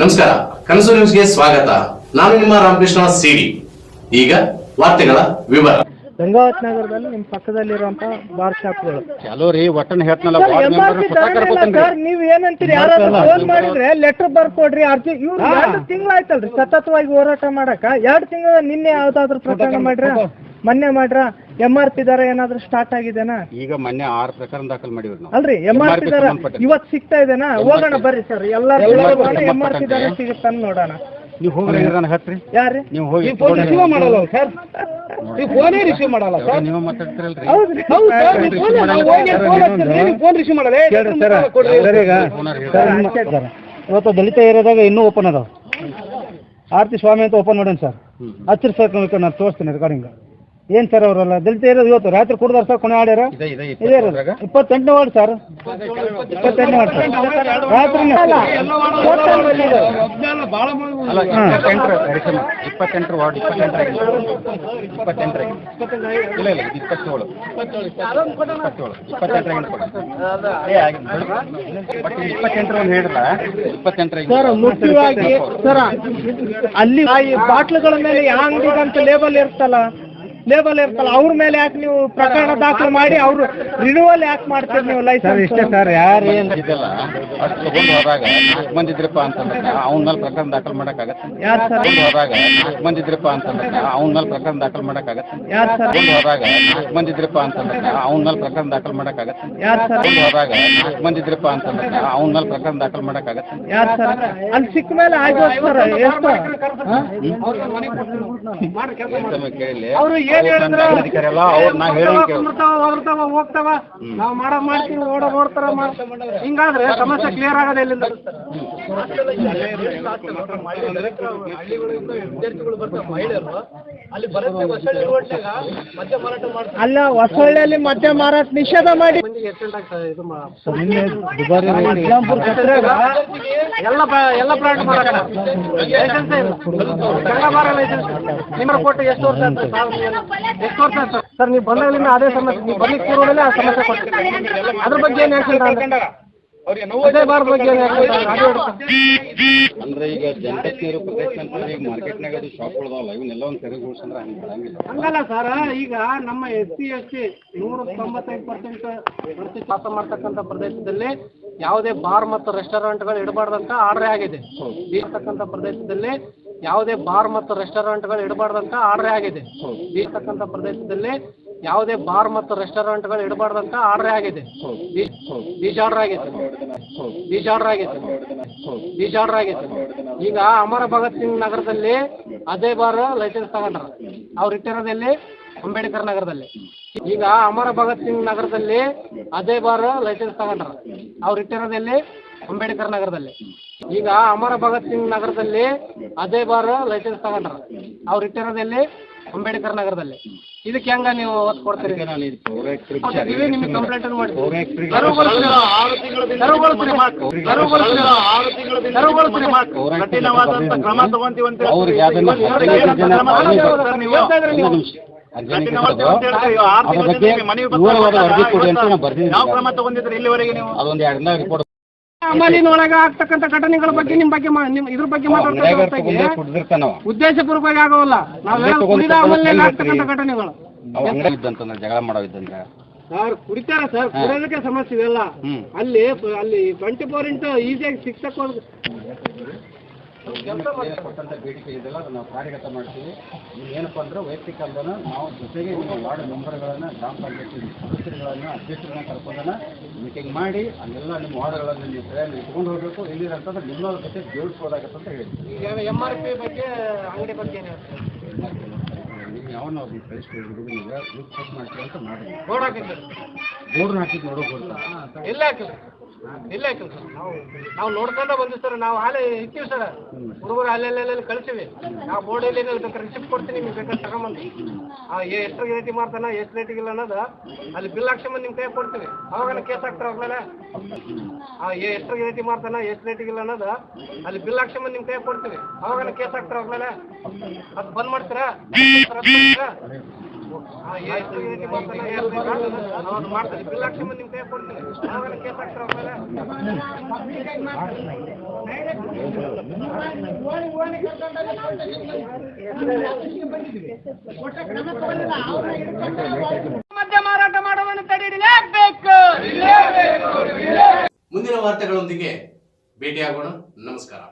ನಮಸ್ಕಾರ ಕನಸು ನ್ಯೂಸ್ಗೆ ಸ್ವಾಗತ. ನಾನು ನಿಮ್ಮ ರಾಮಕೃಷ್ಣ ಸಿಡಿ. ಈಗ ವಾರ್ತೆಗಳ ವಿವರ. ಗಂಗಾವತ್ ನಗರದಲ್ಲಿ ನಿಮ್ ಪಕ್ಕದಲ್ಲಿರುವಂತ ಬಾರ್ ಶಾಪ್ಗಳು. ಚಲೋ ರೀ ಒಟ್ಟನ್ ಹೇಳ್ತನಲ್ಲ ವಾರ್ಡ್ ಮೆಂಬರ್ ತರಲಿಲ್ಲ ಸರ್, ನೀವ್ ಏನಂತೀರಿ? ಯಾರಾದ್ರೂ ಫೋನ್ ಮಾಡಿದ್ರೆ ಲೆಟರ್ ಬರ್ಕೊಡ್ರಿ ಅರ್ಜಿ ಇವ್ರು ಎರಡು ತಿಂಗಳಾಯ್ತಲ್ರಿ ಸತತವಾಗಿ ಹೋರಾಟ ಮಾಡಕ ಎರಡು ತಿಂಗಳ ನಿನ್ನೆ ಯಾವ್ದಾದ್ರು ಪ್ರಕರಣ ಮಾಡ್ರ? ಮೊನ್ನೆ ಮಾಡ್ರ? ಎಂ ಆರ್ ಪಿ ದರ ಏನಾದ್ರು ಸ್ಟಾರ್ಟ್ ಆಗಿದೆನಾ? ಈಗ ಮೊನ್ನೆ ಆರ್ ಪ್ರಕರಣ ದಾಖಲು ಮಾಡಿವ್ರಿ ನಾವು. ಅಲ್ರಿ ಎಂ ಆರ್ ಪಿ ದರ ಸಂಬಂಧಪಟ್ಟ. ಇವತ್ ಸಿಗ್ತಾ ಇದೆನಾ? ಹೋಗೋಣ ಬರ್ರಿ ಸರ್ ಎಲ್ಲಾರು MRP ಎಂ ಆರ್ ಪಿ ದರ ಸಿಗುತ್ತ ಸಿಗುತ್ತಾನ ನೋಡೋಣ. ನೀವು ಹೋಗ್ರಿ ನನಗೆ ಹತ್ರಿ. ಯಾರ್ರಿ? ನೀವು ಹೋಗಿ ರಿಸೀವ್ ಮಾಡಲ್ಲ ಸರ್. ನೀವು ಫೋನೇ ರಿಸೀವ್ ಮಾಡಲ್ಲ ಸರ್. ನೀವು ಮಾತಾಡ್ತಿರಲ್ರಿ? ಹೌದು ಸರ್ ನೀವು ಫೋನ್ ಹೋಗಿ ಫೋನ್ ಹಚ್ಚಿದ್ರಿ, ನೀವು ಫೋನ್ ರಿಸೀವ್ ಮಾಡಲ್ಲ. ಏ, ಸರ್ ಸರ್, ಈಗ ಸರ್. ಇವತ್ತು ದಲಿತ ಏರಿಯಾದಾಗ ಇನ್ನೂ ಓಪನ್ ಅದಾವ. ಆರ್ತಿ ಸ್ವಾಮಿ ಅಂತ ಓಪನ್ ಮಾಡೋಣ ಸರ್. ಹಚ್ಚಿರಿ ಸರ್ ನಾನು ತೋರಿಸ್ತೀನಿ ರೆಕಾರ್ಡಿಂಗ್ ಏನು ಸರ್ ಅವರೆಲ್ಲ? ದಲಿತ ಇರೋದು ಇವತ್ತು ರಾತ್ರಿ ಕುಡ್ದಾರ ಸರ್ ಕೊನೆ ಆಡ್ಯಾರ ಇದೆ ಇದೆ ಇದೇ ಇರೋದು. ಇಪ್ಪತ್ತೆಂಟನೇ ವಾರ್ಡ್ ಸರ್. ಇಪ್ಪತ್ತೆಂಟನೇ ವಾರ್ಡ್ ಸರ್. ರಾತ್ರಿ ಅಲ್ಲ ಇಪ್ಪತ್ತೆಂಟರ ಹರಿಶಮ್ಮ ಇಪ್ಪತ್ತೆಂಟರ ವಾರ್ಡ್ ಇಪ್ಪತ್ತೆಂಟರಾಗಿ ಇಪ್ಪತ್ತೆಂಟರಾಗಿ ಇಲ್ಲ ಇಲ್ಲ ಇದು ಇಪ್ಪತ್ತೇಳು. ಇಪ್ಪತ್ತೇಳು ಇಪ್ಪತ್ತೆಂಟರಾಗಿ ಕೊಡಿ. ಏ, ಆಗಿ- ಬಟ್ ಇಲ್ಲಿ ಇಪ್ಪತ್ತೆಂಟರ ಒಂದು ಹೇಳಿರಲ್ಲ ಇಪ್ಪತ್ತೆಂಟರಾಗಿ ಸರ್ ಮುಖ್ಯವಾಗಿ ಸರ್ ಅಲ್ಲಿ ಬಾಟ್ಲುಗಳ ಮೇಲೆ ಯಾವ ಅಂಗಡಿಗಂತ ಲೇಬಲ್ ಇರ್ತಲ್ಲ ಲೇಬಲ್ ಇರ್ತಲ್ಲ ಅವ್ರ ಮೇಲೆ ಯಾಕೆ ನೀವು ಪ್ರಕರಣ ದಾಖಲು ಮಾಡಿ ಅವರು ರಿನ್ಯೂವಲ್ ಯಾಕೆ ಮಾಡ್ತೀರಿ ನೀವು ಲೈಸೆನ್ಸ್ ಇಷ್ಟೇ ಸರ್ ಯಾರು ಇದೆಲ್ಲ. ಅಷ್ಟು ತಗೊಂಡು ಹೋದಾಗ ನಾಲ್ಕು ಮಂದಿ ಇದ್ರಪ್ಪ ಅಂತಂದ್ರೆ ಅವನ ಮೇಲೆ ಪ್ರಕರಣ ದಾಖಲು ಮಾಡಕ್ಕಾಗತ್ತೆ? ಯಾರು ಸರ್? ತಗೊಂಡು ಹೋದಾಗ ನಾಲ್ಕು ಮಂದಿ ಇದ್ರಪ್ಪ ಅಂತಂದ್ರೆ ಅವನ ಮೇಲೆ ಪ್ರಕರಣ ದಾಖಲು ಮಾಡಕ್ಕಾಗತ್ತೆ? ಯಾರು ಸರ್? ತಗೊಂಡು ಹೋದಾಗ ನಾಲ್ಕು ಮಂದಿ ಇದ್ರಪ್ಪ ಅಂತಂದ್ರೆ ಅವನ ಮೇಲೆ ಪ್ರಕರಣ ದಾಖಲು ಮಾಡಕ್ಕಾಗತ್ತೆ? ಯಾರು ಸರ್? ತಗೊಂಡು ಹೋದಾಗ ನಾಲ್ಕು ಮಂದಿ ಇದ್ರಪ್ಪ ಅಂತಂದ್ರೆ ಅವನ ಮೇಲೆ ಪ್ರಕರಣ ದಾಖಲು ಮಾಡಕ್ಕಾಗತ್ತೆ? ಯಾರು ಸರ್? ಅಲ್ಲಿ ಸಿಕ್ಕ ಮೇಲೆ ಆಯ್ತು ಸರ್ ಎಷ್ಟು? ಸಮಯ ಕೇಳಿ ಅವ್ರು ನಾ ಹೇಳಿ ಹೋಗ್ತಾವ ಹೋಗ್ತಾವ ನಾವು ಮಾಡೋ ಮಾಡ್ತೀವಿ ಓಡ ಓಡ್ತಾರ ಹಿಂಗಾದ್ರೆ ಸಮಸ್ಯೆ ಕ್ಲಿಯರ್ ಆಗೋದೇ ಇಲ್ಲಿಂದ ಅಲ್ಲ ಹೊಸಳ್ಳಿಯಲ್ಲಿ ಮದ್ಯ ಮಾರಾಟ ನಿಷೇಧ ಮಾಡಿ. ಎಲ್ಲ ಎಲ್ಲ ಪ್ಲಾಂಟ್ ಮಾರಾಟ. ಲೈಸೆನ್ಸ್ ಇಲ್ಲ. ಲೈಸೆನ್ಸ್ ನಿಮ್ಮರ ಕೊಟ್ಟು ಎಷ್ಟು ವರ್ಷ ಅಂತ? ಎಷ್ಟು ವರ್ಷ ಆಯ್ತು? ಸರ್ ನೀವು ಬಂದಾಗಲಿಂದ ಅದೇ ಸಮಸ್ಯೆ ನೀವು ಬರ್ಲಿಕ್ಕೆ ಪೂರ್ವದಲ್ಲೇ ಆ ಸಮಸ್ಯೆ ಕೊಡ್ತೀವಿ ಅದ್ರ ಬಗ್ಗೆ ಏನು ಅದೇ ಬಾರ್ ಬಗ್ಗೆ ಏನು ಹೇಳ್ತೀನಿ. ಅಂದ್ರೆ ಈಗ ಜನತೆಕ್ ನೀರು ಪ್ರೊಟೆಕ್ಷನ್ ಅಂತಂದ್ರೆ ಈಗ ಮಾರ್ಕೆಟ್ನಾಗ ಅದು ಶಾಪ್ ಅದಾವಲ್ಲ ಇವನ್ನೆಲ್ಲ ಒಂದು ತೆರವುಗೊಳಿಸಂದ್ರೆ ಹಂಗೆ ಬರಂಗಿಲ್ಲ. ಹಂಗಲ್ಲ ಸರ್ ಈಗ ನಮ್ಮ ಎಸ್ ಸಿ ಎಸ್ ಸಿ ನೂರ ತೊಂಬತ್ತೈದು ಪರ್ಸೆಂಟ್ ವಾಸ ಮಾಡ್ತಕ್ಕಂಥ ಪ್ರದೇಶದಲ್ಲಿ ಯಾವುದೇ ಬಾರ್ ಮತ್ತು ರೆಸ್ಟೋರೆಂಟ್ಗಳು ಇಡಬಾರ್ದಂತ ಆರ್ಡರ್ ಆಗಿದೆ. ಇರ್ತಕ್ಕಂಥ ಪ್ರದೇಶದಲ್ಲಿ ಯಾವುದೇ ಬಾರ್ ಮತ್ತು ರೆಸ್ಟೋರೆಂಟ್ಗಳು ಇಡಬಾರ್ದಂತ ಆರ್ಡರ್ ಆಗಿದೆ. ಇರ್ತಕ್ಕಂಥ ಪ್ರದೇಶದಲ್ಲಿ ಯಾವುದೇ ಬಾರ್ ಮತ್ತು ರೆಸ್ಟೋರೆಂಟ್ಗಳು ಇಡಬಾರ್ದಂತ ಆರ್ಡರ್ ಆಗಿದೆ. ಡಿಸಾರ್ಡರ್ ಆರ್ಡರ್ ಆಗಿದೆ. ಬೀಜ ಆರ್ಡರ್ ಆಗಿದೆ. ಆರ್ಡರ್ ಆಗಿದೆ. ಈಗ ಅಮರ ಭಗತ್ ಸಿಂಗ್ ನಗರದಲ್ಲಿ ಅದೇ ಬಾರ್ ಲೈಸೆನ್ಸ್ ತಗೊಂಡ್ರ. ಅವ್ರು ಇಟ್ಟಿರೋದಲ್ಲಿ? ಅಂಬೇಡ್ಕರ್ ನಗರದಲ್ಲಿ. ಈಗ ಅಮರ ಭಗತ್ ಸಿಂಗ್ ನಗರದಲ್ಲಿ ಅದೇ ಬಾರ್ ಲೈಸೆನ್ಸ್ ತಗೊಂಡ್ರ. ಅವ್ರು ಇಟ್ಟಿರೋದಲ್ಲಿ? ಅಂಬೇಡ್ಕರ್ ನಗರದಲ್ಲಿ. ಈಗ ಅಮರ ಭಗತ್ ಸಿಂಗ್ ನಗರದಲ್ಲಿ ಅದೇ ಬಾರ್ ಲೈಸೆನ್ಸ್ ತಗೊಂಡ್ರ. ಅವ್ರು ಇಟ್ಟಿರೋದಲ್ಲಿ? ಅಂಬೇಡ್ಕರ್ ನಗರದಲ್ಲಿ. ಇದಕ್ಕೆ ಹೆಂಗ ನೀವು ಒತ್ತು ಕೊಡ್ತೀರಿ? ಇದು ನಿಮ್ಗೆ ಕಂಪ್ಲೇಂಟ್ ಮಾಡಿ ಪೌರ ಎಕ್ಸ್ಪ್ರೆಸ್ ತೆರವುಗೊಳಿಸ್ರಿ. ತೆರವುಗೊಳಿಸ್ರಿ. ತೆರವುಗೊಳಿಸ್ರಿ. ತೆರವುಗೊಳಿಸ್ರಿ. ಕಠಿಣವಾದಂತ ಕ್ರಮ ಅವ್ರಿಗೆ ಇಲ್ಲಿವರೆಗೆ ನೀವು? ಅದೊಂದು ಎರಡನೇ ದಿನ ರಿಪೋರ್ಟ್ ಆಗತಕ್ಕಂತ ಆಗ್ತಕ್ಕಂಥ ಘಟನೆಗಳ ಬಗ್ಗೆ ನಿಮ್ ಬಗ್ಗೆ ಮಾ- ನಿಮ್ ಇದ್ರ ಬಗ್ಗೆ ಮಾತಾಡ್ತಾ ಕುಡ್ದಿರ್ತಾನವ ಉದ್ದೇಶಪೂರ್ವಕವಾಗಿ ಆಗೋಲ್ಲ. ನಾವು ಅಲ್ಲೇ ತಗೊಂಡು ಕುಡಿದ ಅಮಲಿನಾಗ ತಗೊಂಡು ಆಗ್ತಕ್ಕಂಥ ಘಟನೆಗಳು. ಅವ ಅಂಗಡಿ ಇದ್ದಂತಂದ್ರೆ ಜಗಳ ಮಾಡೋ ಇದ್ದಂದ್ರೆ. ಸರ್ ಕುಡಿತಾರ ಸರ್. ಕುಡಿಯೋದಕ್ಕೆ ಸಮಸ್ಯೆ ಇದೆಲ್ಲ ಹ್ಮ್. ಅಲ್ಲಿ ಅಲ್ಲಿ ಟ್ವೆಂಟಿ ಫೋರ್ ಇಂಟು ಈಸಿಯಾಗಿ ಶಿಕ್ಷಕ ಕೊಟ್ಟಂತ ಬೇಡಿಕೆ ಇದೆಲ್ಲ ಅದನ್ನ ನಾವು ಕಾರ್ಯಗತ ಮಾಡ್ತೀವಿ. ನೀವು ಏನಪ್ಪ ಅಂದ್ರೆ ವೈಯಕ್ತಿಕ ಅಲ್ಲದ ನಾವು ಜೊತೆಗೆ ನಿಮ್ಮ ವಾರ್ಡ್ ಮೆಂಬರ್ಗಳನ್ನ ಗ್ರಾಮ ಪಂಚಾಯತಿ ಸದಸ್ಯರುಗಳನ್ನ ಅಧ್ಯಕ್ಷರನ್ನ ಕರ್ಕೊಂಡನ ಮೀಟಿಂಗ್ ಮಾಡಿ ಅಲ್ಲೆಲ್ಲ ನಿಮ್ಮ ವಾರ್ಡ್ಗಳನ್ನ ನೀವು ಸರಿಯಾಗಿ ಇಟ್ಕೊಂಡು ಹೋಗಬೇಕು. ಇಲ್ಲಿ ಅಂತಂದ್ರೆ ನಿಮ್ಮವ್ರ ಜೊತೆ ಜೋಡಿಸ್ಬೋದಾಗತ್ತೆ ಅಂತ ಹೇಳಿದ್ವಿ. ಎಂ ಆರ್ ಪಿ ಬಗ್ಗೆ ಅಂಗಡಿ ಬಗ್ಗೆ ನೀವು ಯಾವನ್ನ ಮಾಡ್ತೀವಿ ಅಂತ ಮಾಡಿ ಬೋರ್ಡ್ ಹಾಕಿದ್ ಹಾಕಿದ್ದು ನೋಡೋಕೆ ಇಲ್ಲ. ಇಲ್ಲ ಸರ್ ನಾವು ನಾವು ನೋಡ್ಕೊಂಡೇ ಬಂದ್ವಿ ಸರ್, ನಾವು ಹಾಲೆ ಇಕ್ಕೀವಿ ಸರ್. ಹುಡುಗರು ಅಲ್ಲೆಲ್ಲೆಲ್ಲಿ ಕಳಿಸಿವಿ. ನಾವು ಬೋರ್ಡಲ್ಲಿ ಏನಿಲ್ಲ ಬೇಕಾದ್ರೆ ರಿಸಿಪ್ಟ್ ಕೊಡ್ತೀನಿ, ನಿಮ್ಗೆ ಬೇಕಾದ್ರೆ ತಗೊಂಬಂದು. ಆ ಎಷ್ಟು ರೇಟಿ ಮಾಡ್ತಾನ, ಎಷ್ಟು ರೇಟಿಗಿಲ್ಲ ಅನ್ನೋದು ಅಲ್ಲಿ ಬಿಲ್ ಹಾಕ್ಸ್ಕೊಂಬಂದು ನಿಮ್ಮ ಕೈ ಕೊಡ್ತೀವಿ. ಅವಾಗ ಕೇಸ್ ಹಾಕ್ತಾರೆ ಹೋಗ್ಮೇಲೆ ಆ ಎಷ್ಟು ರೇಟಿ ಮಾಡ್ತಾನ, ಎಷ್ಟು ರೇಟಿಗಿಲ್ಲ ಅನ್ನೋದು ಅಲ್ಲಿ ಬಿಲ್ ಹಾಕ್ಸ್ಕೊಂಬಂದು ನಿಮ್ಮ ಕೈ ಕೊಡ್ತೀವಿ. ಅವಾಗ ಕೇಸ್ ಹಾಕ್ತಾರೆ ಅವಾಗಲೇ ಅದು ಬಂದ್ ಮಾಡ್ತೀರಾ? ಮದ್ಯ ಮಾರಾಟ ಮಾಡುವನ್ನು ತಡೆಯಲೇಬೇಕು ಮುಂದಿನ ವಾರ್ತೆಗಳೊಂದಿಗೆ ಭೇಟಿಯಾಗೋಣ. ನಮಸ್ಕಾರ.